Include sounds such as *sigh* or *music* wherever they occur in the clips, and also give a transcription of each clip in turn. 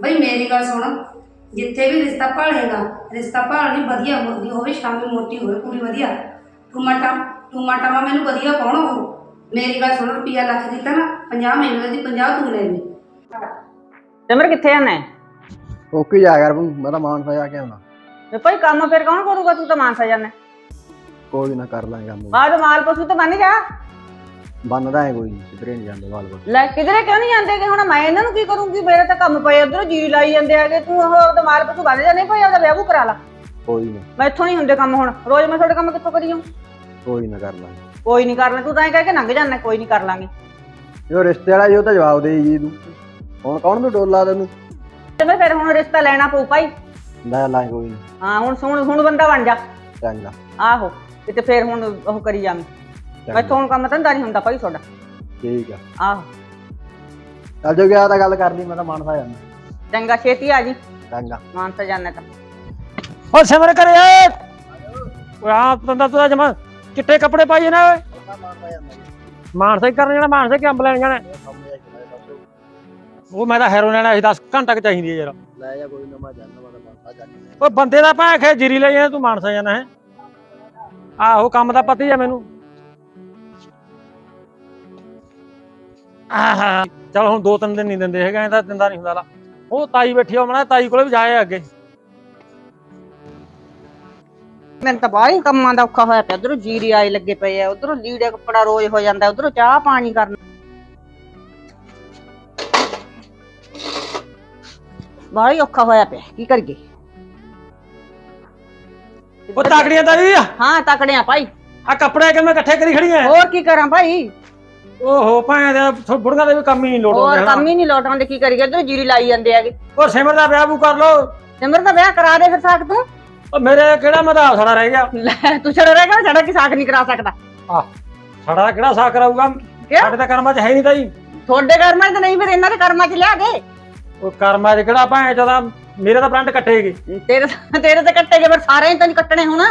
ਬਈ ਮੇਰੀ ਗੱਲ ਸੁਣ ਜਿੱਥੇ ਵੀ ਰਿਸ਼ਤਾ ਭਾਲੇਗਾ ਰਿਸ਼ਤਾ ਭਾਲਣੀ ਵਧੀਆ ਮੁਰਦੀ ਹੋਵੇ ਸ਼ਾਮੀ ਮੋਟੀ ਹੋਵੇ ਕੁੜੀ ਵਧੀਆ। ਟੂਮਾ ਟੂਮਾ ਟਾਮਾ ਮੈਨੂੰ ਵਧੀਆ ਪਾਉਣ ਉਹ। ਮੇਰੀ ਗੱਲ ਸੁਣ ਰੁਪਿਆ ਲੱਖ ਦਿੱਤਾ ਨਾ 50 ਮੈਨੂੰ ਦੀ 50 ਤੂੰ ਲੈ ਲਈ। ਸਿਮਰ ਕਿੱਥੇ ਆਣਾ ਓਕੇ ਜਾ ਯਾਰ ਮੈਂ ਤਾਂ ਮਾਨਸਾ ਜਾ ਕੇ ਆਉਣਾ। ਤੇ ਭਾਈ ਕੰਮ ਫਿਰ ਕੌਣ ਕਰੂਗਾ? ਤੂੰ ਤਾਂ ਮਾਨਸਾ ਜਾਣਾ। ਕੋਈ ਨਾ ਕਰ ਲਾਂਗੇ ਕੰਮ। ਬਾਅਦ ਮਾਲ ਪਸ਼ੂ ਤਾਂ ਬਣ ਜਾ। ਬੰਨਦਾ ਹੈ ਕੋਈ ਨਹੀਂ ਕਿਧਰੇ ਨਹੀਂ ਜਾਂਦੇ ਵਾਲ ਵਾਲ ਲੈ ਕਿਧਰੇ ਕਿਉਂ ਨਹੀਂ ਜਾਂਦੇ? ਕਿ ਹੁਣ ਮੈਂ ਇਹਨਾਂ ਨੂੰ ਕੀ ਕਰੂੰਗੀ? ਮੇਰੇ ਤਾਂ ਕੰਮ ਪਏ ਉਧਰੋਂ ਜੀ ਲਾਈ ਜਾਂਦੇ ਆਗੇ ਤੂੰ ਉਹ ਉਹਦਾ ਮਾਲ ਪਸ਼ੂ ਬਣ ਜਾ ਨਹੀਂ ਭਾਈ ਉਹਦਾ ਵਿਆਹ ਵੂ ਕਰਾ ਲਾ। ਕੋਈ ਨਾ। ਮੈਥੋਂ ਨਹੀਂ ਹੁੰਦੇ ਕੰਮ ਹੁਣ। ਰੋਜ਼ ਮੈਂ ਤੁਹਾਡੇ ਕੰਮ ਕਿੱਥੋਂ ਕਰੀ ਜਾਊਂ? ਕੋਈ ਨਾ ਕਰ ਲਾਂਗੇ। ਕੋਈ ਨਹੀਂ ਕਰਨਾ ਤੂੰ ਤਾਂ ਐਂ ਕਹਿ ਕੇ ਲੰਘ ਜਾਣਾ ਕੋਈ ਨਹੀਂ ਕਰ ਲਾਂਗੇ। ਜੋ ਰਿਸ਼ਤੇ ਵਾਲਾ ਜੀ ਤਾਂ ਜਵਾਬ ਦੇ ਜੀ ਤੂੰ। ਹੁਣ ਕੌਣ ਨੂੰ ਡੋਲਾ ਤੈਨੂੰ? ਤੇ ਮੈਂ ਫਿਰ ਹੁਣ ਰਿਸ਼ਤਾ ਲੈਣਾ ਪਊ ਭਾਈ। ਲੈ ਲਾਂਗੇ ਕੋਈ ਨਹੀਂ ਹਾਂ ਹੁਣ ਹੁਣ ਹੁਣ ਬੰਦਾ ਬਣ ਜਾ। ਚੰਗਾ। ਆਹੋ ਕਿਤੇ ਫਿਰ ਹੁਣ ਉਹ ਕਰੀ ਜਾਵੇਂ। ਮੈਥੋਂ ਹੁਣ ਕੰਮ ਧੰਦਾ ਨਹੀਂ ਹੁੰਦਾ ਭਾਈ ਤੁਹਾਡਾ। ਠੀਕ ਆ। ਆਹੋ। ਚੱਲ ਜੋ ਗਿਆ ਤਾਂ ਗੱਲ ਕਰ ਲਈ ਮੈਂ ਤਾਂ ਮਾਨਸਾ ਜਾਣਾ ਚੰਗਾ ਛੇਤੀ ਆ ਜੀ। ਚੰਗਾ। ਮਾਨਸਾ ਜਾਣਾ ਤਾਂ। ਓ ਸਿਮਰ ਕਰੇ ਓਏ ਓਏ ਆ ਬੰਦਾ ਤੂੰ ਜਮਾ ਚਿੱਟੇ ਕੱਪੜੇ ਪਾਈ ਨਾ ਓਏ। ਮਾਨਸੇ ਕਰਨ ਜਾਣਾ ਮਾਨਸੇ ਕਿ ਅੰਬ ਲੈਣ ਜਾਣਾ? ਉਹ ਮੈਂ ਤਾਂ ਹੈਰੋ ਲੈਣਾ ਸੀ 10 ਘੰਟਾ ਕੁ ਚਾਹੀਦੀ ਹੈ ਯਾਰ। ਲੈ ਜਾ ਕੋਈ ਨਾ ਮੈਂ ਜਾਣਾ ਮੈਂ ਤਾਂ ਮਾਨਸਾ ਜਾ ਕੇ ਓਏ ਬੰਦੇ ਦਾ ਭਾਂ ਖੇ ਜੀਰੀ ਲਈ ਜਾਣਾ ਤੂੰ ਮਾਨਸਾ ਜਾਣਾ ਹੈ। ਆਹੋ ਕੰਮ ਦਾ ਪਤਾ ਹੀ ਆ ਮੈਨੂੰ। ਆਹਾ। ਚਲ ਹੁਣ ਦੋ ਤਿੰਨ ਦਿਨ ਨਹੀਂ ਦਿੰਦੇ ਹੈਗੇ ਤਾਂ ਦਿੰਦਾ ਨਹੀਂ ਹੁੰਦਾ ਲਾ। ਉਹ ਤਾਈ ਬੈਠੀ ਹੋ ਮਣਾ ਤਾਈ ਕੋਲੇ ਵੀ ਜਾਏ ਅੱਗੇ। ਮੈਨੂੰ ਤਾਂ ਬਾਹਲੀ ਕੰਮਾਂ ਦਾ ਔਖਾ ਹੋਇਆ ਪਿਆ ਉਧਰੋਂ ਜੀਰੀ ਆਏ ਲੱਗੇ ਪਏ ਆ ਉਧਰੋਂ ਲੀੜੇ ਕੱਪੜਾ ਰੋਜ਼ ਹੋ ਜਾਂਦਾ ਉਧਰੋਂ ਚਾਹ ਪਾਣੀ ਕਰਨਾ। ਬਾਹਲੀ ਔਖਾ ਹੋਇਆ ਪਿਆ ਕੀ ਕਰੀਏ? ਉਹ ਤਾਕੜੀਆਂ ਤਾਈ। ਹਾਂ ਤਕੜਿਆ ਭਾਈ। ਆ ਕੱਪੜੇ ਕਿਵੇਂ ਇਕੱਠੇ ਕਰੀ ਖੜੀਆਂ? ਹੋਰ ਕੀ ਕਰਾਂ ਭਾਈ? ਓਹੋ ਭਾਂ ਦੇ ਬੁੜੀਆਂ ਦੇ ਵੀ ਕੰਮ ਹੀ ਨਹੀਂ ਲੋਟ ਹੋਰ ਆਉਂਦੇ ਕੰਮ ਹੀ ਨਹੀਂ ਲੋਟਾਂ ਦੇ ਕੀ ਕਰੀਏ? ਉਧਰੋਂ ਜੀਰੀ ਲਾਈ ਜਾਂਦੇ ਆਗੇ ਉਹ ਸਿਮਰ ਦਾ ਵਿਆਹ ਬੂ ਕਰ ਲੋ ਸਿਮਰ ਦਾ ਵਿਆਹ ਕਰਾ ਦੇ ਫਿਰ ਸਾਕ ਤੂੰ। ਉਹ ਮੇਰੇ ਕਿਹੜਾ ਮਦਾ ਸਾਡਾ ਰਹਿ ਗਿਆ। ਲੈ ਤੂੰ ਛੜ ਰਹੇਗਾ ਸਾਡਾ ਕੀ ਸਾਕ ਨਹੀਂ ਕਰਾ ਸਕਦਾ। ਤਾਂ ਕਿਹੜਾ ਸਾਕ ਕਰਾਊਗਾ? ਸਾਡੇ ਤਾਂ ਕਰਮਾਂ 'ਚ ਹੈ ਨਹੀਂ ਤਾਈ। ਤੁਹਾਡੇ ਕਰਮਾਂ 'ਚ ਨਹੀਂ ਫਿਰ ਇਹਨਾਂ ਦੇ ਕਰਮਾਂ 'ਚ ਲਿਆ ਦੇ। ਉਹ ਕਰਮਾਂ 'ਚ ਕਿਹੜਾ ਭਾਂ ਜਦਾ ਮੇਰੇ ਤਾਂ ਬਰੰਟ ਕੱਟੇਗੇ। ਤੇਰੇ ਤੇਰੇ ਤੇ ਕੱਟੇ ਸਾਰੇ ਹੀ ਤਾਂ ਨਹੀਂ ਕੱਟਣੇ ਹੁਣ।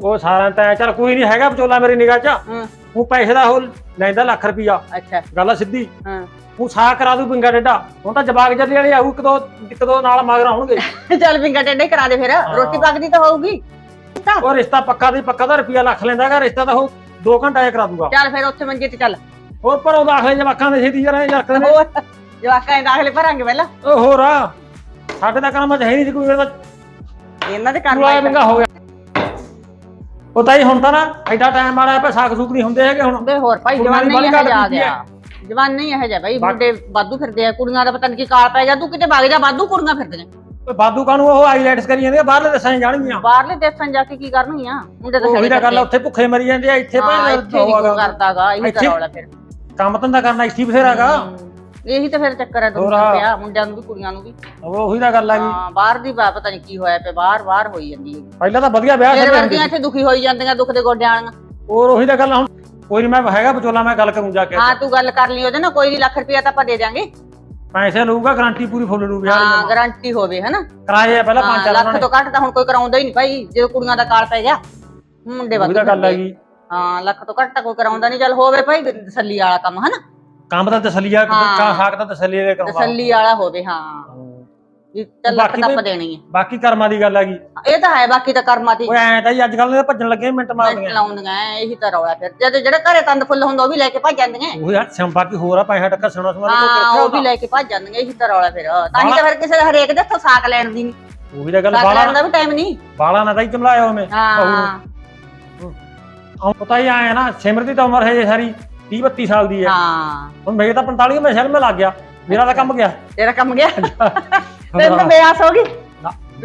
ਉਹ ਸਾਰਾ ਤਾਂ ਚੱਲ ਕੋਈ ਨਹੀਂ ਹੈਗਾ ਵਿਚੋਲਾ ਮੇਰੀ ਨਿਗਾਹ 'ਚ। ਹਾਂ। ਉਹ ਪੈਸੇ ਦਾ ਉਹ ਲੈਂਦਾ ਲੱਖ ਰੁਪਈਆ। ਅੱਛਾ। ਗੱਲ ਆ ਸਿੱਧੀ। ਹਾਂ। ਉਹ ਸਾਕ ਕਰਾ ਦੂ ਪਿੰਗਾ ਡੱਡਾ ਹੁਣ ਤਾਂ ਜਵਾਗ ਜੱਲੀ ਵਾਲੇ ਆਊ ਇੱਕ ਦੋ ਇੱਕ ਦੋ ਨਾਲ ਮਗਰ ਆਉਣਗੇ। *laughs* ਚੱਲ ਪਿੰਗਾ ਟੇਡੇ ਹੀ ਕਰਾ ਦੇ ਫਿਰ। ਰੋਟੀ ਪੱਕਦੀ ਤਾਂ ਹੋਊਗੀ। ਉਹ ਰਿਸ਼ਤਾ ਪੱਕਾ ਦੀ ਪੱਕਾ ਦਾ ਰੁਪਈਆ ਲੱਖ ਲੈਂਦਾ ਹੈਗਾ ਰਿਸ਼ਤਾ ਤਾਂ ਉਹ 2 ਘੰਟੇ ਕਰਾ ਦੂਗਾ। ਚੱਲ ਫਿਰ ਉੱਥੇ ਮੰਜੇ ਤੇ ਚੱਲ। ਹੋਰ ਪਰ ਉਹ ਦਾਖਲੇ ਜਵਾਕਾਂ ਦੇ ਛੇਤੀ ਜਰਾ ਜਰਕਦੇ ਨੇ ਜਵਾਕਾਂ ਦੇ ਦਾਖਲੇ ਭਰਾਂਗੇ ਪਹਿਲਾਂ। ਉਹ ਹੋਰ ਆ। ਸਾਡੇ ਤਾਂ ਕਰਮਾਂ 'ਚ ਹੈ ਨਹੀਂ ਕੋਈ ਇਹਨਾਂ ਦੇ ਕੰਮ ਚੂਲਾ ਮੰਗਾ ਹੋ ਗਿਆ। ਉਹ ਤਾਈ ਹੁਣ ਤਾਂ ਨਾ ਐਡਾ ਟਾਈਮ ਵਾਲਾ ਪੈ ਸਾਖ ਸੂਖ ਨਹੀਂ ਹੁੰਦੇ ਹੈਗੇ ਹੁਣ। ਬੇ ਹੋਰ ਭਾਈ ਕੁੜੀਆਂ ਜਵਾਨ ਦੀ ਇਹ ਜਾ ਗੱਲ ਗਿਆ। ਜਵਾਨ ਨਹੀਂ ਇਹ ਜਾ ਭਾਈ ਮੁੰਡੇ ਵਾਧੂ ਫਿਰਦੇ ਆ ਕੁੜੀਆਂ ਦਾ ਪਤਾ ਨਹੀਂ ਕੀ ਕਾਲ ਪੈ ਗਿਆ ਤੂੰ ਕਿਤੇ ਵਗ ਜਾ ਵਾਧੂ ਕੁੜੀਆਂ ਫਿਰਦੀਆਂ। ਓਏ ਬਾਦੂ ਕਾਨੂੰ ਉਹ ਆਈਲੈਟਸ ਕਰੀ ਜਾਂਦੇ ਆ ਬਾਹਰਲੇ ਦੇਸਾਂ 'ਚ ਜਾਣਗੀਆਂ। ਬਾਹਰਲੇ ਦੇਸ਼ਾਂ ਜਾ ਕੇ ਕੀ ਕਰਨਗੀਆਂ? ਮੁੰਡੇ ਤਾਂ ਉਹੀ ਤਾਂ ਗੱਲ ਆ, ਉੱਥੇ ਭੁੱਖੇ ਮਰੀ ਜਾਂਦੇ ਆ ਇੱਥੇ ਹਾਂ ਭਾਵੇਂ ਇੱਥੇ ਨਹੀਂ ਕੋਈ ਕਰਦਾਗਾ ਇਹੀ ਇੱਥੇ- ਫਿਰ। ਕੰਮ ਧੰਦਾ ਕਰਨਾ ਇੱਥੇ ਹੀ ਬਥੇਰਾਗਾ ਹਮ, ਇਹੀ ਤਾਂ ਫਿਰ ਚੱਕਰ ਹੈ ਹੋਰ ਦੋਨਾਂ ਆ। ਪਿਆ ਮੁੰਡਿਆਂ ਨੂੰ ਵੀ ਕੁੜੀਆਂ ਨੂੰ ਵੀ। ਉਹ ਉਹੀ ਤਾਂ ਗੱਲ ਆ ਗਈ ਹਾਂ ਬਾਹਰ ਦੀ ਬਾ- ਪਤਾ ਨਹੀਂ ਕੀ ਹੋਇਆ ਪਿਆ ਬਾਹਰ ਬਾਹਰ ਹੋਈ ਜਾਂਦੀ ਹੈ। ਪਹਿਲਾਂ ਤਾਂ ਵਧੀਆ ਵਿਆਹ ਮੇਰੇ ਵਰਗੀਆਂ ਇੱਥੇ ਦੁਖੀ ਹੋਈ ਜਾਂਦੀਆਂ ਦੁੱਖ ਦੇ ਗੋਡਿਆਂ ਵਾਲੀਆਂ। ਹੋਰ ਉਹੀ ਤਾਂ ਗੱਲ ਆ ਹੁਣ ਕੋਈ ਨਹੀਂ ਮੈਂ ਹੈਗਾ ਵਿਚੋਲਾ ਮੈਂ ਗੱਲ ਕਰੂੰ ਜਾ ਕੇ। ਹਾਂ ਤੂੰ ਗੱਲ ਕਰ ਲਈ ਉਹਦੇ ਨਾਲ ਕੋਈ ਨਹੀਂ ਲੱਖ ਰੁਪਇਆ ਤਾਂ ਆਪਾਂ ਦੇ ਦਿਆਂਗੇ। ਪੈਸੇ ਲਊਗਾ ਗਾਰੰਟੀ ਪੂਰੀ ਫੁੱਲ ਲੂ ਵਿਆਹ ਹਾਂ ਦੀ ਗਾਰੰਟੀ ਹੋਵੇ ਹਨਾ? ਕਰਾਏ ਆ ਪਹਿਲਾਂ ਪੰਜ ਹਾਂ, ਚਾਰ ਲੱਖ ਤੋਂ ਘੱਟ ਤਾਂ ਹੁਣ ਕੋਈ ਕਰਾਉਂਦਾ ਹੀ ਨਹੀਂ ਭਾਈ ਜਦੋਂ ਕੁੜੀਆਂ ਦਾ ਕਾਲ ਪੈ ਗਿਆ ਮੁੰਡੇ ਉਹੀ ਵਾਧੂ ਤਾਂ ਗੱਲ ਆ। ਗਈ ਹਾਂ ਲੱਖ ਤੋਂ ਘੱਟ ਤਾਂ ਕੋਈ ਕਰਾਉਂਦਾ ਨਹੀਂ ਚੱਲ ਹੋਵੇ ਭਾਈ ਤਸੱਲੀ ਵਾਲਾ ਕੰਮ ਹਨਾ? ਕੰਮ ਦਾ ਤਸਲੀਆ ਹਾਂ। ਕਾ ਸਾਕ ਦਾ ਤਸਲੀਆ ਦੇ ਕਰਾਉਂਦਾ ਤਸੱਲੀ ਵਾਲਾ ਹੋਵੇ ਹਾਂ। ਵੀ ਚੱਲ ਲੱਖ ਬਾਕੀ ਤਾਂ ਆਪਾਂ ਕੋਈ- ਦੇਣੀ ਹੈ ਬਾਕੀ ਕਰਮਾਂ ਦੀ ਗੱਲ ਆ ਗਈ। ਇਹ ਤਾਂ ਹੈ ਬਾਕੀ ਤਾਂ ਕਰਮਾਂ ਦੀ। ਓਏ ਐਂ ਤਾਂ ਜੀ ਅੱਜ ਕੱਲ ਦੇ ਭੱਜਣ ਲੱਗੇ ਮਿੰਟ ਮਾਰਦੀਆਂ ਲਾਉਂਦੀਆਂ ਐ, ਇਹੀ ਤਾਂ ਰੌਲਾ ਫਿਰ। ਜਦ ਜਿਹੜੇ ਘਰੇ ਤੰਦ ਫੁੱਲ ਹੁੰਦਾ ਉਹ ਵੀ ਲੈ ਕੇ ਭੱਜ ਜਾਂਦੀਆਂ। ਉਹ ਯਾਰ ਸਿਮ ਬਾਕੀ ਹੋਰ ਆ ਪੈਸਾ ਟੱਕਾ ਸੁਣਾ ਸੁਣਾ ਹਾਂ ਤੋਂ ਉਹ ਵੀ ਲੈ ਕੇ ਭੱਜ ਜਾਂਦੀਆਂ ਇਹੀ ਤਾਂ ਰੌਲਾ ਫਿਰ। ਤਾਂ ਹੀ ਤਾਂ ਫਿਰ ਕਿਸੇ ਦੇ ਹਰੇਕ ਦੇ ਹੱਥੋਂ ਸਾਕ ਲੈਣ ਦੀ ਨਹੀਂ ਉਹੀ ਤਾਂ ਗੱਲ ਸਾਕ ਬਾਲਾ ਲੈਣ ਦਾ ਵੀ ਟਾਈਮ ਨਹੀਂ। ਬਾਲਾ ਨਾ ਤਾਂ ਹੀ ਚਮਲਾਇਆ ਉਹਨੇ। ਹਾਂ। ਹੁਣ ਪਤਾ ਹੀ ਆਇਆ ਨਾ ਸਿਮਰਤੀ ਤਾਂ ਉਮਰ ਹੈ ਜੇ ਸਾਰੀ। 30 32 ਸਾਲ ਦੀ ਹੈ। ਹਾਂ। ਹੁਣ ਮੇਰੇ ਤਾਂ 45 ਮੈਂ ਸ਼ਹਿਰ ਮੈਂ ਲੱਗ ਗਿਆ। ਮੇਰਾ ਤਾਂ ਕੰਮ ਗਿਆ। ਤੇਰਾ ਕੰਮ ਗਿਆ? ਤੈਨੂੰ ਤਾਂ ਬਿਆਸ ਹੋ ਗਈ?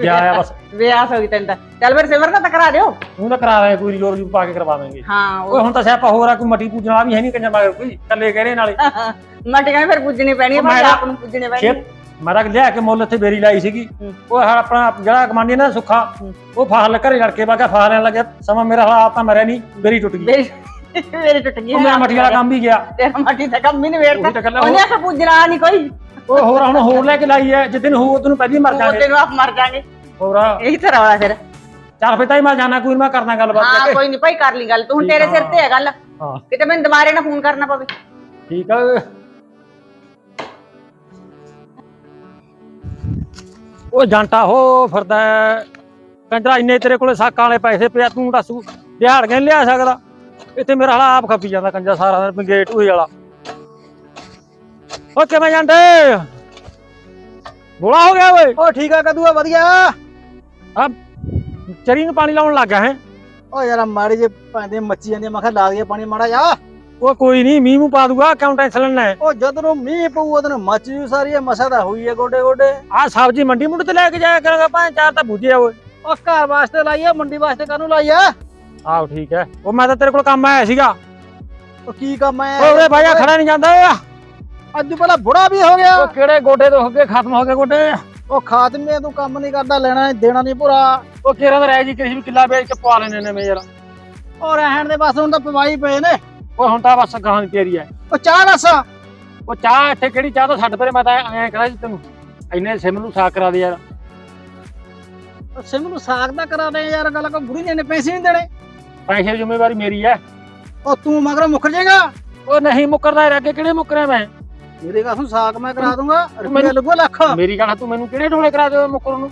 ਗਿਆ ਆ ਬਸ। ਬਿਆਸ ਹੋ ਗਈ ਤੈਨੂੰ ਤਾਂ। ਚੱਲ ਫਿਰ ਸਿਮਰ ਤਾਂ ਕਰਾ ਦਿਓ। ਉਹ ਤਾਂ ਕਰਾ ਰਹੇ ਕੋਈ ਜੋਰ ਜੂ ਪਾ ਕੇ ਕਰਵਾ ਦਾਂਗੇ ਹਾਂ ਉਹ ਓਏ ਹੁਣ ਤਾਂ ਸਿਆਪਾ ਹੋਰ ਆ ਕੋਈ ਮੱਟੀ ਪੂਜਣ ਵੀ ਹੈ ਨਹੀਂ ਕੰਜਾ ਮਗਰ ਕੋਈ ਕੱਲੇ ਕਹਿਰੇ ਨਾਲੇ। ਮਟੀਆਂ ਫਿਰ ਪੁੱਜਣੀ ਪੈਣੀ ਤਾਂ- ਆਪ ਨੂੰ ਪੁੱਜਣੀ ਪੈਣੀ ਮੈਂ ਤਾਂ ਲਿਆ ਕੇ ਮੁੱਲ ਇੱਥੇ ਬੇਰੀ ਲਾਈ ਸੀਗੀ। ਉਹ ਆਪਣਾ ਜਿਹੜਾ ਕਮਾਂਡੀ ਨਾ ਸੁੱਖਾ। ਉਹ ਫਾਲ ਘਰੇ ਲੜ ਕੇ ਬਾਗਾ ਫਾਲ ਲੈਣ ਲੱਗਿਆ। ਸਮਾਂ ਮੇਰਾ ਹਾਲਾਤ ਤਾਂ ਮਰਿਆ ਨਹੀਂ ਬੇਰੀ ਟੁੱਟ ਗਈ। ਮੇਰੀ ਟੁੱਟ ਗਈ ਉਹ ਮੇਰਾ ਮੱਟੀ ਵਾਲਾ ਕੰਮ ਵੀ ਗਿਆ। ਤੇਰਾ ਮਟੀ ਦਾ ਕੰਮ ਹੀ ਨਹੀਂ ਉਹੀ ਵੇੜਦਾ ਗੱਲ ਉਹਨੇ ਆਖਿਆ ਪੁੱਜਣਾ ਨਹੀਂ ਕੋਈ। ਉਹ ਹੋਰ ਹੁਣ ਹੋਰ ਲੈ ਕੇ ਲਾਈ ਹੈ ਜਿੱਦਨ ਹੋ ਤੈਨੂੰ ਪਹਿਲੀ ਮਰ ਜਾਗੇ ਤੈਨੂੰ ਆਪ ਮਰ ਜਾਗੇ ਹੋਰ ਇਹੀ ਤਾਂ ਰੌਲਾ ਫਿਰ। ਚੱਲ ਫਿਰ ਤਾਂ ਹੀ ਮੈਂ ਜਾਣਾ ਕੋਈ ਨੀ, ਮੈਂ ਕਰਨਾ ਗੱਲਬਾਤ ਜਾ ਹਾਂ ਕੇ। ਕੋਈ ਨਹੀਂ ਭਾਈ ਕਰ ਲਈ ਗੱਲ। ਤੂੰ ਹੁਣ ਠੀਕ ਤੇਰੇ। ਸਿਰ ਤੇ ਹੈ ਗੱਲ। ਹਾਂ। ਕਿਤੇ ਮੈਨੂੰ ਦੁਬਾਰੇ ਨਾ ਫੋਨ ਕਰਨਾ ਪਵੇ। ਠੀਕ ਆ। ਉਹ ਜਾਂਟਾ ਹੋ ਫਿਰਦਾ ਹੈ। ਇੰਨੇ ਤੇਰੇ ਕੋਲੇ ਸਾਕਾਂ ਵਾਲੇ ਪੈਸੇ ਪਿਆ ਤੂੰ ਦੱਸ ਦਿਹਾੜ ਨੀ ਲਿਆ ਸਕਦਾ। ਇੱਥੇ ਮੇਰਾ ਹਾਲਾ ਆਪ ਖੱਪੀ ਜਾਂਦਾ ਕੰਜਾ ਸਾਰਾ ਦਿਨ ਪੰਗੇਟ ਹੋਈ ਵਾਲਾ। ਓ ਕਿਵੇਂ ਜਾਂਦੇ? ਬੋਲਾ ਹੋ ਗਿਆ ਓਏ। ਓ ਠੀਕ ਆ ਕਦੂਆ ਵਧੀਆ। ਚਰੀ ਨੂੰ ਪਾਣੀ ਲਾਉਣ ਲੱਗ ਹੈ। ਓ ਯਾਰ ਮਾੜੀ ਜੇ ਭਾਂਦੇ ਮੱਚੀ ਜਾਂਦੀ ਮੈਂ ਕਿਹਾ ਲਾ ਦਈਏ ਪਾਣੀ ਮਾੜਾ ਜਾ ਉਹ ਕੋਈ ਨਹੀਂ ਮੀਂਹ ਮੂੰਹ ਪਾ ਦੂਗਾ ਕਿਉਂ ਟੈਨਸ਼ਨ ਲੈਣਾ ਹੈ? ਓ ਜਦ ਨੂੰ ਮੀਂਹ ਪਊ ਉਹਦੋਂ ਮੱਚ ਜੂ ਸਾਰੀ ਇਹ ਮਸਾ ਤਾਂ ਹੋਈ ਹੈ ਗੋਡੇ ਗੋਡੇ ਆ ਸਬਜ਼ੀ ਮੰਡੀ ਮੁੰਡ ਤੇ ਲੈ ਕੇ ਜਾਇਆ ਕਰਾਂਗਾ ਭਾਂ ਚਾਰ ਤਾਂ ਬੂਝੇ ਓਏ। ਓ ਘਰ ਵਾਸਤੇ ਲਾਈਏ ਮੰਡੀ ਵਾਸਤੇ ਕਾਹਨੂੰ ਲਾਈਆ ਆਹੋ ਠੀਕ ਹੈ। ਉਹ ਮੈਂ ਤਾਂ ਤੇਰੇ ਕੋਲ ਕੰਮ ਆਇਆ ਸੀਗਾ। ਓ ਕੀ ਕੰਮ ਹੈ ਓਏ ਭਾਈਆ ਖੜਾ ਨਹੀਂ ਜਾਂਦਾ ਓਏ ਅੱਜ ਪਹਿਲਾਂ ਬੁੜਾ ਵੀ ਹੋ ਗਿਆ। ਉਹ ਕਿਹੜੇ ਗੋਡੇ ਤੋਂ ਹੋ ਖਤਮ ਹੋ ਗਏ ਗੋਡੇ। ਉਹ ਖਾਤਮੇ ਤੂੰ ਕੰਮ ਨਹੀਂ ਕਰਦਾ ਲੈਣਾ ਦੇਣਾ ਨਹੀਂ ਭੁਰਾ। ਉਹ ਕਿਹੜਾ ਦਾ ਰਹਿ ਜੀ ਕਿਸੇ ਵੀ ਕਿੱਲਾ ਵੇਚ ਕੇ ਪਵਾ ਲੈਣੇ ਨੇ ਮੇ ਯਾਰ। ਉਹ ਰਹਿਣ ਦੇ ਬਸ ਹੁਣ ਤਾਂ ਪਵਾਈ ਪਏ ਨੇ। ਉਹ ਹੁਣ ਤਾਂ ਬਸ ਗਾਂ ਦੀ ਤੇਰੀ ਹੈ। ਉਹ ਚਾਹ ਦੱਸ। ਉਹ ਚਾਹ ਇੱਥੇ ਕਿਹੜੀ ਚਾਹ ਤਾਂ ਛੱਡ ਪਰੇ ਮੈਂ ਤਾਂ ਐਂ ਕਰਾਂ ਜੀ ਤੈਨੂੰ। ਇੰਨੇ ਸਿਮ ਨੂੰ ਸਾਕ ਕਰਾ ਦੇ ਯਾਰ। ਸਿਮ ਨੂੰ ਸਾਗ ਦਾ ਕਰਾ ਦੇ ਯਾਰ ਗੱਲ ਕੋ ਬੁੜੀ ਨੇ ਪੈਸੇ ਨਹੀਂ ਦੇਣੇ। ਪੈਸੇ ਦੀ ਜ਼ਿੰਮੇਵਾਰੀ ਮੇਰੀ ਹੈ। ਉਹ ਤੂੰ ਮਗਰੋਂ ਮੁੱਕਰ ਜਾਏਗਾ? ਉਹ ਨਹੀਂ ਮੁੱਕਰਦਾ ਯਾਰ ਅੱਗੇ ਕਿਹੜੇ ਮੁੱਕਰਿਆ ਮੈਂ? ਮੇਰੇ ਕਾਸੋਂ ਸਾਗ ਮੈਂ ਕਰਾ ਦੂੰਗਾ ਰੁਪਏ ਮੈਨੂੰ- ਲੱਗੂ ਲੱਖ। ਮੇਰੀ ਗੱਲ ਤੂੰ ਮੈਨੂੰ ਕਿਹੜੇ ਢੋਲੇ ਕਰਾ ਦੇ ਮੁੱਕਰ ਨੂੰ?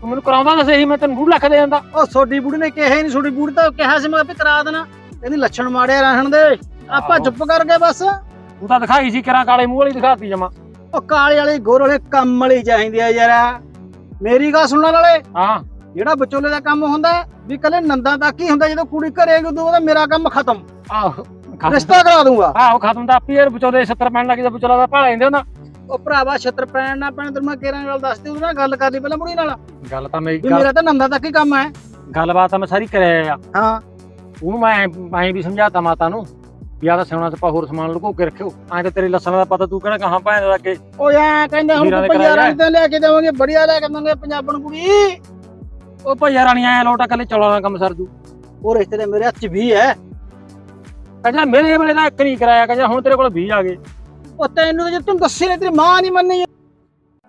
ਤੂੰ ਮੈਨੂੰ ਕਰਾਉਂਦਾ ਤਾਂ ਸਹੀ ਮੈਂ ਤੈਨੂੰ 2 ਲੱਖ ਦੇ ਦਿੰਦਾ। ਉਹ ਛੋਟੀ ਬੁੜੀ ਨੇ ਕਿਹਾ ਹੀ ਨਹੀਂ ਛੋਟੀ ਬੁੜੀ ਤਾਂ ਕਿਹਾ ਸੀ ਮੈਂ ਵੀ ਕਰਾ ਦੇਣਾ। ਕਹਿੰਦੀ ਲੱਛਣ ਮਾੜਿਆ ਰਹਿਣ ਦੇ। ਆਪਾਂ ਆਹੋ। ਚੁੱਪ ਕਰ ਗਏ ਬਸ। ਤੂੰ ਤਾਂ ਦਿਖਾਈ ਸੀ ਕਿਰਾਂ ਕਾਲੇ ਮੂੰਹ ਵਾਲੀ ਦਿਖਾਤੀ ਜਮਾ। ਉਹ ਕਾਲੇ ਵਾਲੀ ਗੋਰ ਵਾਲੇ ਕੰਮ ਵਾਲੀ ਚਾਹੀਦੀ ਆ ਯਾਰ। ਮੇਰੀ ਗੱਲ ਸੁਣਨ ਵਾਲੇ। ਹਾਂ। ਜਿਹੜਾ ਵਿਚੋਲੇ ਦਾ ਕੰਮ ਹੁੰਦਾ ਵੀ ਕੱਲੇ ਨੰਦਾਂ ਤੱਕ ਹੀ ਹੁੰਦਾ ਜਦੋਂ ਕੁੜੀ ਘਰੇ ਆਏਗੀ ਉਦੋਂ ਉਹਦਾ ਮੇਰਾ ਕੰਮ ਖਤਮ। ਆਹੋ ਰਿਸ਼ਤਾ ਕਰਾ ਦੂੰਗਾ। ਆਹੋ ਖਤਮ ਦਾ ਆਪੀ ਯਾਰ ਵਿਚੋਲੇ 70 ਪੈਣ ਲੱਗੇ ਤਾਂ ਵਿਚੋਲਾ ਦਾ ਭਾਲਾ ਜਾਂਦੇ ਉਹਨਾਂ ਉਹ ਭਰਾਵਾ ਛੱਤਰ ਪੈਣ ਨਾ ਪੈਣ ਤੈਨੂੰ ਮੈਂ ਕਿਹੜਾ ਗੱਲ ਦੱਸਦੀ ਉਹਦੇ ਨਾਲ ਗੱਲ ਕਰ ਲਈ ਪਹਿਲਾਂ ਬੁੜੀ ਨਾਲ। ਗੱਲ ਤਾਂ ਮੇਰੀ ਗੱਲ ਮੇਰਾ ਤਾਂ ਨੰਦਾ ਤੱਕ ਹੀ ਕੰਮ ਹੈ? ਗੱਲਬਾਤ ਤਾਂ ਮੈਂ ਸਾਰੀ ਕਰਿਆ ਆ। ਹਾਂ। ਉਹਨੂੰ ਮੈਂ ਮੈਂ ਵੀ ਸਮਝਾਤਾ ਮਾਤਾ ਨੂੰ ਵੀ ਆਹ ਤਾਂ ਸਿਉਣਾ ਤੇ ਪਾ ਹੋਰ ਸਮਾਨ ਲੁਕੋ ਕੇ ਰੱਖਿਓ। ਐਂ ਤੇ ਤੇਰੇ ਲੱਸਣ ਦਾ ਪਤਾ ਤੂੰ ਕਿਹੜਾ ਕਹਾਂ ਭਾਂ ਦਾ ਉਹ ਐ ਕਹਿੰਦੇ ਹੁਣ ਵੀਰਾਂ ਦੇ ਪੰਜਾਹ ਕਰਾਇਆ। ਰੰਗ ਤੇ ਲੈ ਕੇ ਦੇਵਾਂਗੇ ਬੜੀਆ ਲੈ ਕੇ ਦੇਵਾਂਗੇ ਪੰਜਾਬਣ ਕੁੜੀ। ਉਹ ਭਈਆ ਰਾਣੀਆਂ ਐ ਲੋਟਾ ਕੱਲੇ ਚੌਲਾਂ ਦਾ ਕੰਮ ਸਰ ਜੂ। ਉਹ ਰਿਸ਼ਤੇ ਦੇ ਮੇਰੇ ਹੱਥ 'ਚ ਵੀ ਹੈ। ਕਹਿੰਦਾ ਮੇਰੇ ਵੇਲੇ ਦਾ ਇੱਕ ਨਹੀਂ ਕਰਾਇਆ ਕਹਿੰਦਾ ਹੁਣ ਤੇਰੇ ਕੋਲ 20 ਆ ਗਏ। ਉਹ ਤੈਨੂੰ ਤਾਂ ਜੇ ਤੂੰ ਦੱਸੀ ਨਹੀਂ ਤੇਰੀ ਮਾਂ ਨਹੀਂ ਮੰਨੀ।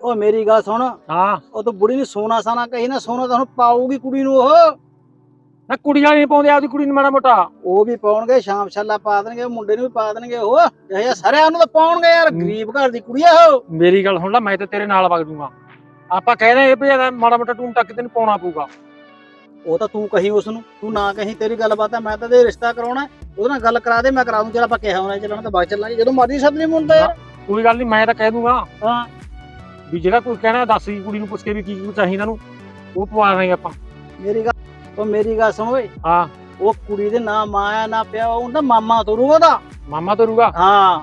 ਉਹ ਮੇਰੀ ਗੱਲ ਸੁਣ। ਹਾਂ। ਉਹ ਤੂੰ ਬੁੜੀ ਨੂੰ ਸੋਨਾ ਸਾਨਾ ਕਹੀ ਨਾ ਸੋਨਾ ਤਾਂ ਹੁਣ ਪਾਊਗੀ ਕੁੜੀ ਨੂੰ ਉਹ। ਨਾ ਕੁੜੀਆਂ ਨਹੀਂ ਪਾਉਂਦੇ ਆਪਦੀ ਕੁੜੀ ਨੂੰ ਮਾੜਾ ਮੋਟਾ। ਉਹ ਵੀ ਪਾਉਣਗੇ ਸ਼ਾਮ ਛੱਲਾ ਪਾ ਦੇਣਗੇ ਮੁੰਡੇ ਨੂੰ ਵੀ ਪਾ ਦੇਣਗੇ ਉਹ। ਇਹ ਸਾਰਿਆਂ ਨੂੰ ਤਾਂ ਪਾਉਣਗੇ ਯਾਰ ਗਰੀਬ ਘਰ ਦੀ ਕੁੜੀ ਆ ਉਹ। ਮੇਰੀ ਗੱਲ ਸੁਣ ਲੈ ਮੈਂ ਤੇ ਤੇਰੇ ਨਾਲ ਵਗ ਜੂਗਾ। ਆਪਾਂ ਕਹਿੰਦੇ ਇਹ ਵੀ ਇਹਦਾ ਮਾੜਾ ਮੋਟਾ ਟੂਮ ਟੱਕ ਤੈਨੂੰ ਪਾਉਣਾ ਪਊਗਾ। ਉਹ ਤਾਂ ਤੂੰ ਕਹੀ ਉਸ ਨੂੰ ਤੂੰ ਨਾ ਕਹੀਂ ਤੇਰੀ ਗੱਲਬਾਤ ਹੈ ਮੈਂ ਤਾਂ ਤੇ ਰਿਸ਼ਤਾ ਕਰਾਉਣਾ। ਉਹਦੇ ਨਾਲ ਗੱਲ ਕਰਾ ਦੇ ਮੈਂ ਕਰਾ ਦੂੰ ਚਲ ਆਪਾਂ ਕਿਹਾ ਹੋਣਾ ਚੱਲਣਾ ਤਾਂ ਬਾਅਦ ਚੱਲਾਂਗੇ ਜਦੋਂ ਮਰਜ਼ੀ ਸੱਦ ਲਈ ਮੁੰਡਾ। ਯਾਰ ਕੋਈ ਗੱਲ ਨਹੀਂ ਮੈਂ ਤਾਂ ਕਹਿ ਦੂੰਗਾ ਹਾਂ। ਵੀ ਜਿਹੜਾ ਕੋਈ ਕਹਿਣਾ ਦੱਸ ਕੁੜੀ ਨੂੰ ਪੁੱਛ ਕੇ ਵੀ ਕੀ ਕੀ ਚਾਹੀਦਾ ਨੂੰ ਉਹ ਪਵਾ ਦਾਂਗੇ ਆਪਾਂ। ਮੇਰੀ ਗੱਲ ਉਹ ਮੇਰੀ ਗੱਲ ਸੁਣ ਓਏ। ਹਾਂ। ਉਹ ਕੁੜੀ ਦੇ ਨਾ ਮਾਂ ਆ ਨਾ ਪਿਆ ਉਹਦਾ ਮਾਮਾ ਤੁਰੂਗਾ ਉਹਦਾ। ਮਾਮਾ ਤੋਰੂਗਾ? ਹਾਂ।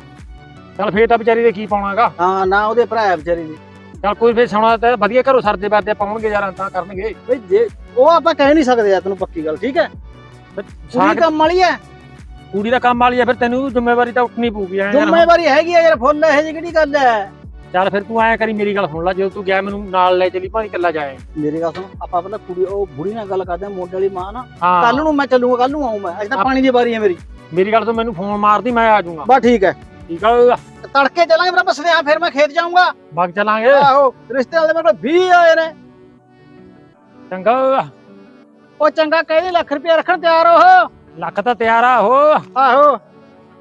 ਚੱਲ ਫੇਰ ਤਾਂ ਵਿਚਾਰੀ ਦੇ ਕੀ ਪਾਉਣਾਗਾ ਹਾਂ ਨਾ ਉਹਦੇ ਭਰਾ ਵਿਚਾਰੀ ਦੇ। ਚੱਲ ਕੋਈ ਫੇਰ ਸੋਣਾ ਤੇ ਵਧੀਆ ਘਰੋਂ ਸਰਦੇ ਬਾਦੇ ਪਾਉਣਗੇ ਯਾਰ ਤਾਂ ਕਰਨਗੇ। ਬਈ ਜੇ ਉਹ ਆਪਾਂ ਕਹਿ ਨਹੀਂ ਸਕਦੇ ਯਾਰ ਤੈਨੂੰ ਪੱਕੀ ਗੱਲ ਠੀਕ ਹੈ? ਕੁੜੀ ਕੰਮ ਵਾਲੀ ਹੈ। ਕੁੜੀ ਦਾ ਕੰਮ ਵਾਲੀ ਆ ਫਿਰ ਤੈਨੂੰ ਜ਼ਿੰਮੇਵਾਰੀ ਤਾਂ ਉੱਠਣੀ ਪਊਗੀ ਯਾਰ। ਜ਼ਿੰਮੇਵਾਰੀ ਹੈਗੀ ਆ ਯਾਰ ਫੁੱਲ ਇਹ ਜਿਹੀ ਕਿਹੜੀ ਗੱਲ ਹੈ? ਚੱਲ ਫਿਰ ਤੂੰ ਐਂ ਕਰੀ ਮੇਰੀ ਗੱਲ ਸੁਣ ਲੈ ਜਦੋਂ ਤੂੰ ਗਿਆ ਮੈਨੂੰ ਨਾਲ ਲੈ ਚਲੀ ਭਾਵੇਂ ਇਕੱਲਾ ਜਾਏ। ਮੇਰੀ ਗੱਲ ਸੁਣ ਆਪਾਂ ਪਹਿਲਾਂ ਕੁੜੀ ਉਹ ਬੁੜੀ ਨਾਲ ਗੱਲ ਕਰਦੇ ਆ ਮੁੰਡੇ ਵਾਲੀ ਮਾਂ ਨਾ ਹਾਂ। ਕੱਲ ਨੂੰ ਮੈਂ ਚੱਲੂਗਾ ਕੱਲ ਨੂੰ ਆਉਂ ਮੈਂ ਅੱਜ ਤਾਂ ਪਾਣੀ ਦੀ ਵਾਰੀ ਹੈ ਮੇਰੀ। ਮੇਰੀ ਗੱਲ ਤੋਂ ਮੈਨੂੰ ਫੋਨ ਮਾਰਦੀ ਮੈਂ ਆ ਜਾਊਂਗਾ। ਬਸ ਠੀਕ ਹੈ। ਠੀਕ ਆ ਤੜਕੇ ਚੱਲਾਂਗੇ ਫਿਰ ਆਪਾਂ ਫਿਰ ਮੈਂ ਖੇਤ ਜਾਊਂਗਾ। ਵਗ ਚਲਾਂਗੇ। ਆਹੋ ਰਿਸ਼ਤੇ ਵਾਲੇ ਮੇਰੇ ਕੋਲ 20 ਆਏ ਨੇ। ਚੰਗਾ। ਉਹ ਚੰਗਾ ਕਹਿੰਦੇ ਲੱਖ ਰੁਪਏ ਰੱਖਣ ਤਿਆਰ ਹੋ ਲੱਕ ਤਾਂ ਤਿਆਰ ਆ ਹੋ ਆਹੋ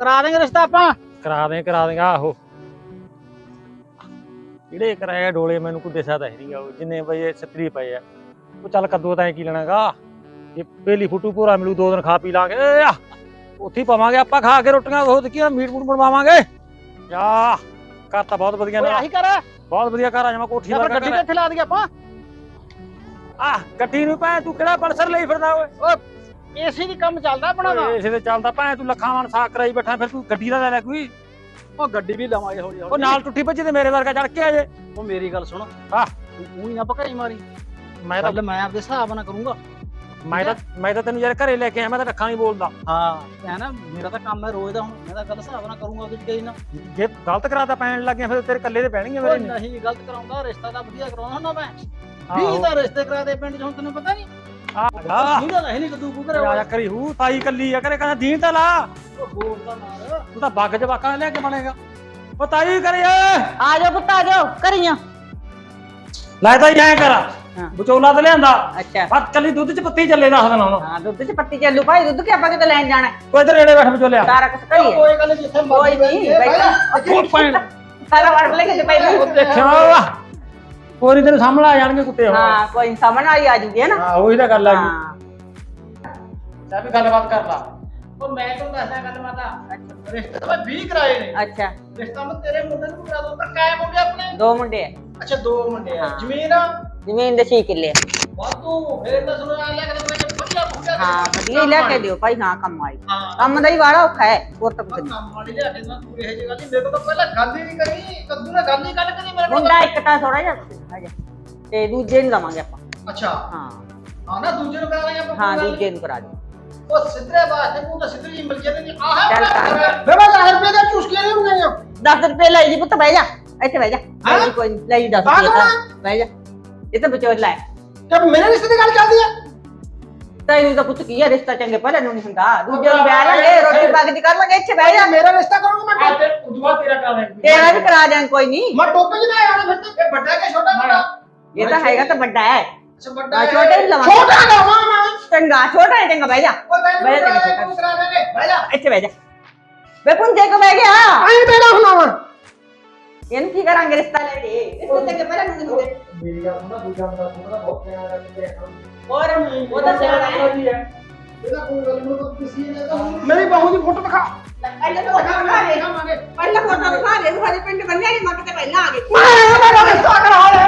ਕਰਾ ਦੇਂਗੇ ਰਿਸ਼ਤਾ ਆਪਾਂ। ਕਰਾ ਦੇ ਕਰਾ ਦੇਗਾ ਆਹੋ। ਜਿਹੜੇ ਕਰਾਇਆ ਡੋਲੇ ਮੈਨੂੰ ਕੋਈ ਦਿਸਾ ਤਾਂ ਹੈ ਨਹੀਂਗਾ ਉਹ ਜਿੰਨੇ ਬਈ ਸਤਰੀ ਪਏ ਆ। ਉਹ ਚੱਲ ਕੱਦੂ ਤਾਂ ਐ ਕੀ ਲੈਣਾਗਾ। ਇਹ ਪਹਿਲੀ ਫੁੱਟੂ ਪੂਰਾ ਮਿਲੂ ਦੋ ਦਿਨ ਖਾ ਪੀ ਲਾਂਗੇ। ਏ ਆ, ਉੱਥੇ ਹੀ ਪਾਵਾਂਗੇ ਆਪਾਂ ਖਾ ਕੇ ਰੋਟੀਆਂ ਉਹ ਕੀ ਮੀਟ ਮੂਟ ਬਣਵਾਵਾਂਗੇ। ਯਾ ਘਰ ਤਾਂ ਬਹੁਤ ਵਧੀਆ ਓਏ ਨੇ ਆਹੀ ਕਰ ਬਹੁਤ ਵਧੀਆ ਘਰ ਆ ਜਾਵਾਂ ਕੋਠੀ ਵਰਗਾ ਗੱਡੀ। ਕਿੱਥੇ ਲਾ ਦਈਏ ਆਪਾਂ? ਆ ਗੱਡੀ ਨੂੰ ਪੈ ਤੂੰ ਕਿਹੜਾ ਪਲਸਰ ਲਈ ਫਿਰਦਾ ਓਏ? ਏਸੀ ਦੀ ਕੰਮ ਚੱਲਦਾ ਆਪਣਾ ਦਾ ਇਸੇ ਤੇ ਚੱਲਦਾ ਪੈ ਤੂੰ ਲੱਖਾਂ ਮਨ ਸਾਕ ਕਰਾਈ ਬੈਠਾ ਫਿਰ ਤੂੰ ਗੱਡੀ ਦਾ ਲੈ ਲੈ ਕੋਈ। ਉਹ ਗੱਡੀ ਵੀ ਲਵਾਂਗੇ ਹੌਲੀ ਉਹ ਨਾਲ ਟੁੱਟੀ ਭੱਜੀ ਤੇ ਮੇਰੇ ਵਰਗਾ ਚੜ ਕੇ ਆ ਜੇ। ਉਹ ਮੇਰੀ ਗੱਲ ਸੁਣ। ਹਾਂ। ਤੂੰ ਹੀ ਨਾ ਪਕਾਈ ਮਾਰੀ। ਮੈਂ ਤਾਂ ਮੈਂ ਆਪਦੇ ਹਿਸਾਬ ਨਾਲ ਕਰੂੰਗਾ। ਮੈਂ ਤਾਂ ਮੈਂ ਤਾਂ ਤੈਨੂੰ ਯਾਰ ਘਰੇ ਲੈ ਕੇ ਆਇਆ ਮੈਂ ਤਾਂ ਰੱਖਾਂ ਨਹੀਂ ਬੋਲਦਾ। ਹਾਂ ਐ ਨਾ ਮੇਰਾ ਤਾਂ ਕੰਮ ਹੈ ਰੋਜ਼ ਦਾ ਹੁਣ ਮੈਂ ਤਾਂ ਗੱਲ ਹਿਸਾਬ ਨਾਲ ਕਰੂੰਗਾ ਉਹਦੇ ਚ ਗਈ ਨਾ। ਜੇ ਗਲਤ ਕਰਾਤਾ ਪੈਣ ਲੱਗਿਆ ਫਿਰ ਤੇਰੇ ਕੱਲੇ ਦੇ ਪੈਣਗੇ ਮੇਰੇ ਨਹੀਂ ਗਲਤ ਕਰਾਉਂਦਾ ਰਿਸ਼ਤਾ ਤਾਂ ਵਧੀਆ ਕਰਾਉਣਾ ਹੁੰਦਾ ਮੈਂ। ਆਹੋ। 20 ਦਾ ਰਿਸ਼ਤੇ ਕਰਾ ਦੇ ਪਿੰਡ ਚ ਹੁਣ ਤੈਨੂੰ ਪਤਾ ਨਹੀਂ ਆ ਜਾ ਨਹੀਂ ਨਹੀਂ ਕਦੂ ਕੂ ਆ ਜਾ ਕਰੇ ਹੂ ਤਾਈ ਕੱਲੀ ਆ ਕਰੇ ਕਹਿੰਦਾ ਦੀਨ ਤਾਂ ਲਾ। ਉਹ ਬੋਲ ਦਾ ਮਾਰ। ਤੂੰ ਤਾਂ ਬੱਗ ਜਵਾਕਾਂ ਲੈ ਕੇ ਬਣੇਗਾ। ਉਹ ਤਾਈ ਕਰੇ ਆ। ਜਾਓ ਪੁੱਤ ਆ ਜਾਓ ਕਰੀਆਂ ਲੈ ਤਾਂ ਐਂ ਕਰ। ਹਾਂ। ਵਿਚੋਲਾ ਤੇ ਲਿਆਂਦਾ। ਅੱਛਾ। ਬਸ ਕੱਲੀ ਦੁੱਧ ਚ ਪੱਤੀ ਚੱਲੇ ਦੱਸ ਦੇਣਾ ਹੁਣ ਹਾਂ ਦੁੱਧ ਚ ਪੱਤੀ ਚੱਲੂ। ਭਾਈ ਦੁੱਧ ਕਿ ਆਪਾਂ ਕਿਤੇ ਲੈਣ ਜਾਣਾ? ਹੈ? ਉਹ ਇਧਰ ਨੇੜੇ ਬੈਠ ਵਿਚੋਲਿਆ। ਸਾਰਾ ਕੁਝ ਕਰੀਏ ਕੋਈ ਗੱਲ ਨਹੀਂ ਜਿੱਥੇ ਕੋਈ ਨਹੀਂ ਬੈਠਾ। ਉਹ ਪੈਣ ਸਾਰਾ ਵੜ ਲੈ ਕੇ ਪਹਿਲਾਂ ਉਹ ਦੇਖਿਆ ਵਾ ਕੋਈ ਨੀ ਤੈਨੂੰ ਸਾਹਮਣੇ ਆ ਜਾਣਗੇ ਕੁੱਤੇ ਹੁਣ ਹਾਂ ਕੋਈ ਸਾਹਮਣੇ ਵਾਲੀ ਆ ਜੂਗੀ ਹੈ ਨਾ ਹਾਂ ਉਹੀ ਤਾਂ ਗੱਲ ਆ ਗਈ ਹਾਂ। ਵੀ ਗੱਲਬਾਤ ਕਰ ਲਾ। ਉਹ ਮੈਂ ਤੁਹਾਨੂੰ ਦੱਸਦਾ ਗੱਲਬਾਤ ਆ ਰਿਸ਼ਤੇ ਤਾਂ ਮੈਂ 20 ਕਰਾਏ ਨੇ। ਅੱਛਾ। ਰਿਸ਼ਤਾ ਮੈਂ ਤੇਰੇ ਮੁੰਡੇ ਨੂੰ ਕਰਾ ਦੋ ਪਰ ਕਾਇਮ ਹੋ ਗਿਆ ਆਪਣੇ? ਦੋ ਮੁੰਡੇ ਆ। ਅੱਛਾ ਦੋ ਮੁੰਡੇ ਆ। ਹਾਂ। ਜ਼ਮੀਨ ਜ਼ਮੀਨ ਦੇ 6 ਕਿੱਲੇ ਆ। ਵਾਧੂ ਫੇਰ ਤਾਂ ਸੁਣੋ ਆ ਲੱਗਦਾ ਮੈਂ ਵਧੀਆ ਬੁੱਢਾ ਹਾਂ ਵਧੀਆ ਹੀ ਲੈ ਕੇ ਦਿਓ ਭਾਈ ਹਾਂ ਕੰਮ ਆਈ ਹਾਂ। ਕੰਮ ਦਾ ਹੀ ਵਾੜਾ ਔਖਾ ਹੈ ਹੋਰ ਤਾਂ ਕੁਝ ਨਹੀਂ। ਕੰਮ ਵਾਲੀ ਲਿਆ ਕੇ ਨਾ ਤੂੰ ਇਹ ਜਿਹੀ ਗੱਲ ਨਹੀਂ ਮੇਰੇ ਕੋਲ ਤਾਂ ਪਹਿਲਾਂ ਗੱਲ ਹੀ ਨਹੀਂ ਕਰੀ ਕੱਦੂ ਨੇ ਗੱਲ ਹੀ ਕੱਢ ਕੇ ਨਹੀਂ ਮੇਰੇ ਕੋਲ ਮੁੰਡਾ ਇੱਕ ਤਾਂ ਥੋੜਾ ਜਿਹਾ ਹਜੇ ਤੇ ਦੂਜੇ ਨੂੰ ਲਵਾਂਗੇ ਆਪਾਂ। ਅੱਛਾ। ਹਾਂ। ਹਾਂ ਨਾ ਦੂਜੇ ਨੂੰ ਕਰਾ ਲਾਂਗੇ ਆਪਾਂ ਹਾਂ ਕੋਈ ਗੱਲ ਦੂਜੇ ਨੂੰ। ਕਰਾ ਦਿਓ। ਉਹ ਸਿੱਧਰੇ ਬਾਤ ਹੈ ਤੂੰ ਤਾਂ ਸਿੱਧਰੀ ਜੀ ਮਿਲ ਜਾਂਦੀ ਆਹ ਚੱਲ ਕਰ। ਬੇਬਾ 10 ਰੁਪਏ ਦਾ ਚੁਸਕੀਆਂ ਨਹੀਂ ਹੁੰਦੀਆਂ 10 ਰੁਪਏ ਲੈ ਜੀ ਪੁੱਤ ਬਹਿ ਜਾ। ਇੱਥੇ ਬਹਿ ਜਾ। ਹਾਂ? ਲੈ ਜੀ ਕੋਈ ਨੀ, ਲੈ ਜੀ 10 ਬਾਅਦ ਰੁਪਏ ਵਿੱਚ? ਤਾਂ ਬਹਿ ਜਾ। ਇਹ ਤਾਂ ਵਿਚੋਲ ਲੈ। ਤੇ ਮੇਰੇ ਰਿਸ਼ਤੇ ਦੀ ਗੱਲ ਚੱਲਦੀ ਹੈ ਤੈਨੂੰ ਤਾਂ ਪੁੱਤ ਕੀ ਹੈ ਰਿਸ਼ਤਾ ਚੰਗੇ ਪਹਿਲੇ ਨੂੰ ਨਹੀਂ ਹੁੰਦਾ। ਦੂਜੇ ਨੂੰ ਵਿਆਹ ਲਾਂਗੇ ਰੋਟੀ ਪੱਕ ਦੀ ਕਰ ਲਾਂਗੇ ਇੱਥੇ ਬਹਿ ਜਾ। ਮੇਰਾ ਰਿਸ਼ਤਾ ਕਰੋਗੇ ਮੈਂ ਆ ਤੇ ਉਦਵਾ ਤੇਰਾ ਕਰ ਲੈ ਤੇਰਾ ਵੀ ਕਰਾ ਦਿਆਂ ਕੋਈ ਨਹੀਂ। ਮੈਂ ਟੋਪੇ ਜਿਹਾ ਆਇਆ ਫਿਰ ਤੇ ਇਹ ਵੱਡਾ ਕਿ ਛੋਟਾ ਮੁੰਡਾ ਇਹ ਤਾਂ ਹੈਗਾ ਤਾਂ ਵੱਡਾ ਹੈ। ਅੱਛਾ ਵੱਡਾ ਹਾਂ, ਹੈ। ਛੋਟਾ ਹੀ ਲਵਾਂਗੇ। ਛੋਟਾ ਲਵਾਂ ਮੈਂ। ਚੰਗਾ ਛੋਟਾ ਹੈ ਚੰਗਾ ਬਹਿ ਜਾ। ਬਹਿ ਜਾ ਕਰਾ ਤੂੰ ਦੇਗੇ ਬਹਿ ਜਾ। ਇੱਥੇ ਬਹਿ ਜਾ। ਬੇ ਪੁੰਜੇ ਕੋ ਬਹਿ ਗਿਆ। ਆਈ ਮੇਰਾ ਹੁਣਾਵਾ ਇਹਨੂੰ ਕੀ ਕਰਾਂਗੇ ਰਿਸ਼ਤਾ ਲੈ ਕੇ? ਰਿਸ਼ਤੇ ਚੰਗੇ ਪਹਿਲੇ ਨੂੰ ਨਹੀਂ ਹੁੰਦੇ। ਮੇਰੀ ਗੱਲ ਸੁਣਾ ਦੂਜਾ ਮੁੰਡਾ ਤੂੰ ਤਾਂ ਬਹੁਤ ਸਿਆਣਾ ਲੱਗਦਾ ਹੋਰ ਉਹ ਤਾਂ ਸਿਆਣਾ ਹੈ ਇਹਦਾ ਕੋਈ ਗੱਲ ਨਹੀਂ ਕੋਈ ਕਿਸੇ ਨੇ ਤਾਂ ਮੇਰੀ ਬਹੂ ਦੀ ਫੋਟੋ ਦਿਖਾ। ਪਹਿਲਾਂ ਤਾਂ ਦਿਖਾ ਦੇ ਪਹਿਲਾਂ ਫੋਟੋ ਦਿਖਾ ਦੇ ਸਾਡੇ ਪਿੰਡ ਬੰਨਿਆ ਨਹੀਂ ਮੱਕ ਤੇ ਪਹਿਲਾਂ ਆ ਗਏ। ਮੈਂ ਮੇਰਾ ਰਿਸ਼ਤਾ ਕਰਾ ਲੈ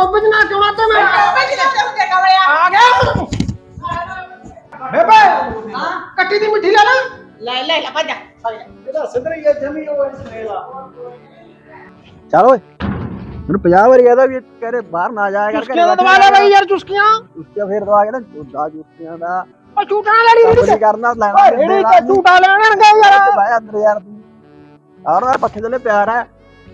ਟੋਪੇ ਚ ਨਾ ਚੋਣਾ ਤੇ ਮੈਂ? ਆ ਗਿਆ। ਬੇਬੇ ਹਾਂ ਕੱਟੀ ਦੀ ਮਿੱਠੀ ਲੈ ਲੈ। ਲੈ ਲੈ ਲੈ ਭੱਜ ਇਹਦਾ ਸਿੱਧਰੀ ਹੈ ਜਮੀ ਉਹ ਇਸ ਨੇਲਾ ਚਲ ਓਏ ਮੈਨੂੰ 50 ਵਾਰੀ ਕਹਦਾ ਵੀ ਕਹ ਰੇ ਬਾਹਰ ਨਾ ਜਾਇਆ ਕਰ ਚੁਸਕੀਆਂ ਤਾਂ ਦਵਾ ਲੈ ਬਈ ਯਾਰ ਚੁਸਕੀਆਂ। ਚੁਸਕੀਆਂ ਫੇਰ ਦਵਾ ਕੇ ਨਾ ਦਾ ਚੁਸਕੀਆਂ ਦਾ। ਉਹ ਝੂਟਣਾ ਲੈਣੀ ਕੰਮ ਨਹੀਂ ਨਹੀਂ ਕਰਨਾ ਲੈਣਾ ਓਏ ਰੇੜੀ ਤੇ ਝੂਟਾ ਲੈਣਗੇ ਯਾਰ। ਬਾਈ ਅੰਦਰ ਯਾਰ ਤੂੰ। ਆਉਣ ਵਾਰ ਪੱਖੇ ਥੱਲੇ ਪਿਆਰ ਹੈ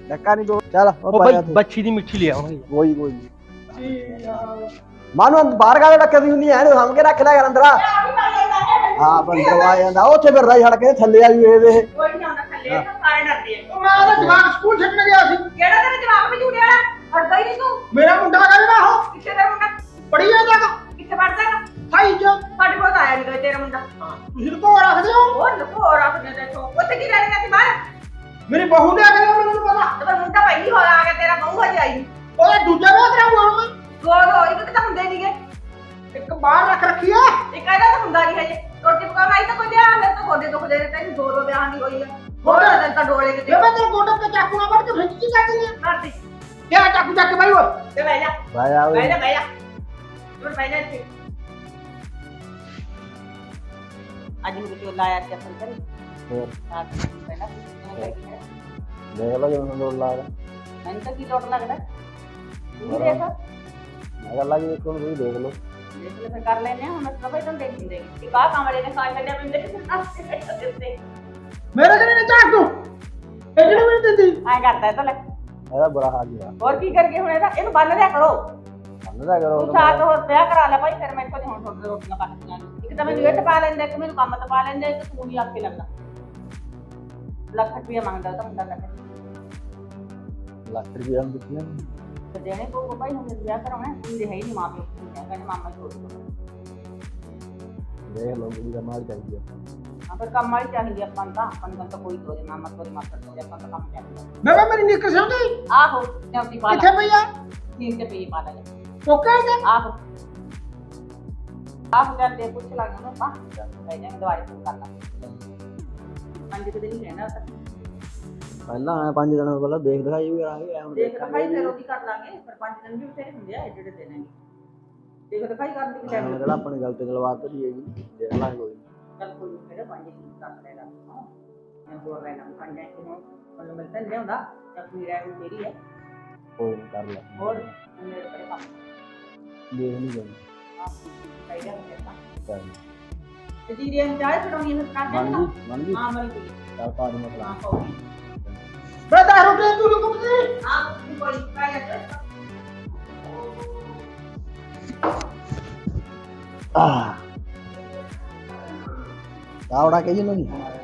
ਡੱਕਾ ਨਹੀਂ ਦੋ ਚੱਲ ਉਹ ਉਹ ਬਈ ਬੱਚੀ ਦੀ ਮਿੱਠੀ ਲਿਆਉਣਗੇ ਕੋਈ ਕੋਈ ਨਹੀਂ ਮਾਨੂੰ ਬਾਹਰ ਕਾਲੇ ਡੱਕੇ ਦੀ ਹੁੰਦੀ ਐ ਇਹਨੂੰ ਸਾਂਭ ਕੇ ਰੱਖ ਲਿਆ ਕਰ ਅੰਦਰ ਆ ਹਾਂ ਬੰਦ ਆ ਜਾਂਦਾ ਉੱਥੇ ਫਿਰ ਰਾਈ ਛੜ ਕੇ ਥੱਲੇ ਆ ਜੀ ਇਹ ਵੇ ਕੋਈ ਨਹੀਂ ਆਉਂਦਾ ਥੱਲੇ ਸਾਰੇ ਡਰਦੇ ਆ ਮੈਂ ਉਹਦਾ ਜਵਾਕ ਸਕੂਲ ਛੱਡਣ ਗਿਆ ਸੀ ਕਿਹੜਾ ਤੇਰਾ ਜਵਾਬ ਵੀ ਝੂੜੇ ਵਾਲਾ ਹਟਦਾ ਹੀ ਨਹੀਂ ਤੂੰ ਮੇਰਾ ਮੁੰਡਾ ਕਹਿੰਦਾ ਉਹ ਕਿੱਥੇ ਤੇਰਾ ਮੁੰਡਾ ਪੜੀ ਜਾਂਦਾ ਕਿੱਥੇ ਪੜਦਾ ਨਾ ਸਾਈ ਚ ਸਾਡੇ ਕੋਲ ਆਇਆ ਨਹੀਂ ਤੇਰਾ ਮੁੰਡਾ ਤੁਸੀਂ ਲੁਕੋ ਰੱਖਦੇ ਹੋ ਉਹ ਲੁਕੋ ਰੱਖਦੇ ਤੇ ਉੱਥੇ ਕੀ ਰਹਿ ਗਿਆ ਸੀ ਬਾਹਰ ਮੇਰੀ ਬਹੂ ਨੇ ਆ ਕੇ ਨੀ ਤੇ ਫਿਰ ਮੁੰਡਾ ਪਹਿਲੀ ਹੋ ਆ ਗਿਆ ਤੇਰਾ ਬਹੂ ਹਜੇ ਆਈ ਨੀ। ਉਹਦਾ ਦੂਜਾ ਵਿਆਹ ਕਰਾਉਂਗਾ ਮੈਂ? ਦੋ ਦੋ ਇੱਕ ਤਾਂ ਹੁੰਦੇ ਨਹੀਂਗੇ ਇੱਕ ਬਾਹਰ ਰੱਖ ਰੱਖੀ ਆ। ਇੱਕ ਇਹਦਾ ਤਾਂ ਹੁੰਦਾ ਨਹੀਂ ਹਜੇ। ਰੋਟੀ ਪਕਾਉਣ ਆਈ ਤਾਂ ਕੋਈ ਵਿਆਹ ਮੇਰੇ ਤਾਂ ਗੋਡੇ ਦੁਖਦੇ ਨੇ ਤੈਨੂੰ ਦੋ ਦੋ ਵਿਆਹ ਨਹੀਂ ਹੋਈ ਆ। ਹੋਰ ਦਿਨ ਤਾਂ ਡੋਲੇ ਕਿਤੇ। ਬੇਬੇ ਤੇਰੇ ਗੋਡੇ ਤੇ ਚਾਕੂ ਨਾਲ ਵੱਢ ਕੇ ਫ੍ਰਿਜ ਚ ਚੱਕ ਦਿੰਦੀ ਕਰਦੀ ਕਿਆ ਚਾਕੂ ਚੱਕ ਕੇ ਬਾਈ ਓਏ ਤੇ ਬਹਿ ਜਾ। ਬਾਇਆ ਬਹਿ ਜਾ ਬਹਿ ਜਾ। ਤੂੰ ਬਹਿ ਜਾ ਇੱਥੇ। ਅੱਜ ਨੂੰ ਕਿਉਂ ਲਾਇਆ ਤੇ ਫਿਰ ਕਰੀ ਹੋਰ। ਰਾਤ ਨੂੰ ਪਹਿਲਾਂ ਕਰੀ ਹੈ? ਦੇਖ ਲਓ ਜਿਵੇਂ ਲੋੜ ਲਾ ਰਿਹਾ ਮੈਨੂੰ ਤਾਂ ਕੀ ਲੋਟ ਲੱਗਦਾ? ਤੂੰ ਵੀ ਦੇਖ। ਮੈਂ ਗੱਲ ਲੱਗੀ ਇੱਕ ਨੂੰ ਤੁਸੀਂ ਦੇਖ ਲਓ। ਦੇਖ ਲੈ ਫਿਰ ਕਰ ਲੈਨੇ ਆ, ਹੁਣ ਅਸੀਂ ਤਾਂ ਤੁਹਾਨੂੰ ਦੇਖ ਲੈਂਦੇ ਕਿ ਕਾ ਕਮਰੇ ਨੇ ਖਾ ਛੱਡਿਆ ਮੈਨੂੰ ਤੇ ਕਿੰਨਾ ਦਿੱਤੇ। ਮੇਰੇ ਘਰੇ ਨੇ ਚਾਕੂ ਇਹ ਜਿਹੜੇ ਮੈਨੂੰ ਦਿੰਦੀ ਐ ਕਰਦਾ ਇਹ ਤਾਂ ਲੈ। ਇਹਦਾ ਬੁਰਾ ਹਾਲ ਹੀ ਆ। ਹੋਰ ਕੀ ਕਰਗੇ ਹੁਣ ਇਹਦਾ? ਇਹਨੂੰ ਬੰਨ ਦਿਆ ਕਰੋ। ਸਮਝਦਾ ਕਰੋ ਤੂੰ ਸਾਥ ਹੋਰ ਵਿਆਹ ਕਰਾ ਲੈ ਭਾਈ ਫਿਰ ਮੇਰੇ ਕੋਲ ਹੁਣ ਤੁਹਾਡੇ ਰੋਟੀਆਂ ਪੱਕਦੀਆਂ ਨੇ। ਇੱਕ ਤਾਂ ਮੈਨੂੰ ਇੱਟ ਪਾ ਲੈਂਦੇ ਇੱਕ ਮੈਨੂੰ ਕੰਮ ਤੇ ਪਾ ਲੈਂਦੇ ਇੱਕ ਤੂੰ ਵੀ ਆਖੇ ਲੱਗਦਾ ਲੱਖ ਰੁਪਇਆ ਮੰਗਦਾ ਉਹ ਤਾਂ ਮੁੰਡਾ ਕਹਿੰਦਾ ਲੱਖ ਰੁਪਏ ਨੂੰ। ਦਿੱਤੀਆਂ ਦੇਣੇ ਪਊਗਾ ਭਾਈ ਹੁਣ ਵਿਆਹ ਕਰਾਉਣਾ ਹੁੰਦੇ ਹੈ ਹੀ ਨਹੀਂ ਮਾਂ ਪਿਓ। ਕਹਿੰਦੇ ਮਾਮਾ ਛੋੜ ਦੋ। ਦੇਖ ਲਓ ਕੁੜੀ ਦਾ ਮਾਲ ਚਾਹੀਦੀ ਆ। ਹਾਂ ਫਿਰ ਕੰਮ ਵਾਲੀ ਚਾਹੀਦੀ ਆਪਾਂ ਨੂੰ ਤਾਂ। ਆਪਾਂ ਨੂੰ ਤਾਂ ਕੋਈ ਤੋਰੇ ਮਾਮਾ ਤੋਰੇ ਮਾਸਟਰ ਤੋਰੇ ਆਪਾਂ ਨੂੰ ਤਾਂ ਕੰਮ ਚਾਹੀਦਾ। ਮੈਂ ਕਿਹਾ ਮੇਰੀ ਨਿੱਕਰ ਸਮਝੀ ਆਹੋ ਤੇ ਪਾ ਕਿੱਥੇ ਪਈ ਆ? ਠੀਕ ਤੇ ਪਈ ਪਾ ਲੈ ਟੋਕਾ ਤੇ ਆਹੋ। ਆਹੋ ਜਾਂਦੇ ਪੁੱਛ ਲਾਂਗੇ ਨਾ ਆਪਾਂ। ਲੈ ਜਾਵਾਂਗੇ ਦਵਾਈ ਫੋਨ ਕਰ ਲਾਂਗੇ ਪੰਜ ਕੁ ਦਿਨ ਹੀ ਰਹਿਣਾ ਤਾਂ। ਪਹਿਲਾਂ ਆਇਆ ਪੰਜ ਦਿਨ ਪਹਿਲਾਂ ਦੇਖ ਦਿਖਾਈ ਵੀ ਆ ਗਿਆ ਹੁਣ ਦੇਖ ਦਿਖਾਈ ਫਿਰ ਉਹਦੀ ਕਰ ਲਾਂਗੇ ਪਰ ਪੰਜ ਦਿਨ ਵੀ ਬਥੇਰੇ ਹੁੰਦੇ ਆ ਏਡੇ ਏਡੇ ਦਿਨ ਦੇਖ ਦਿਖਾਈ ਕਰਨ ਦੀ ਟਾਈਮ ਕਿਹੜਾ ਆਪਣੀ ਗੱਲ ਤੇ ਗਲਬਾਤ ਕਰੀ ਹੈਗੀ ਦੇਖ ਲਾਂਗੇ ਕੋਈ ਚੱਲ ਕੋਈ ਨੀ, ਫਿਰ ਪੰਜ ਦਿਨ ਕਰ ਲੈਣਾ ਮੈਂ ਹੋਰ ਰਹਿਣਾ ਪੰਜ ਦਿਨ ਨੂੰ ਉਹਨੂੰ ਮਿਲਦਾ ਨਹੀਂ ਹੁੰਦਾ ਤਾਂ ਕੋਈ ਰਹਿ ਮੇਰੀ ਹੈ। ਕੋਈ ਨੀ, ਕਰ ਲੈ ਹੋਰ ਮੇਰੇ ਕੋਲ ਕੰਮ ਦੇਖ ਨਹੀਂ ਗਈ ਆ ਚਾਹੀਦਾ ਹੁੰਦਾ ਤਾਂ। ਤੇ ਜੀ ਰੇ ਚਾਹ ਛਡਾਉਣੀ ਹੈ ਕਰ ਬਣ ਦੇਣਾ ਬਣ ਗਈ? ਹਾਂ ਮਰੀ ਗਈ। ਚੱਲ ਪਾ ਦੇ ਮਸਲਾ ਹਾਂ ਪਾਉਗੀ दारू प्या तू नको बोलू. Ah. Ahora que yo no.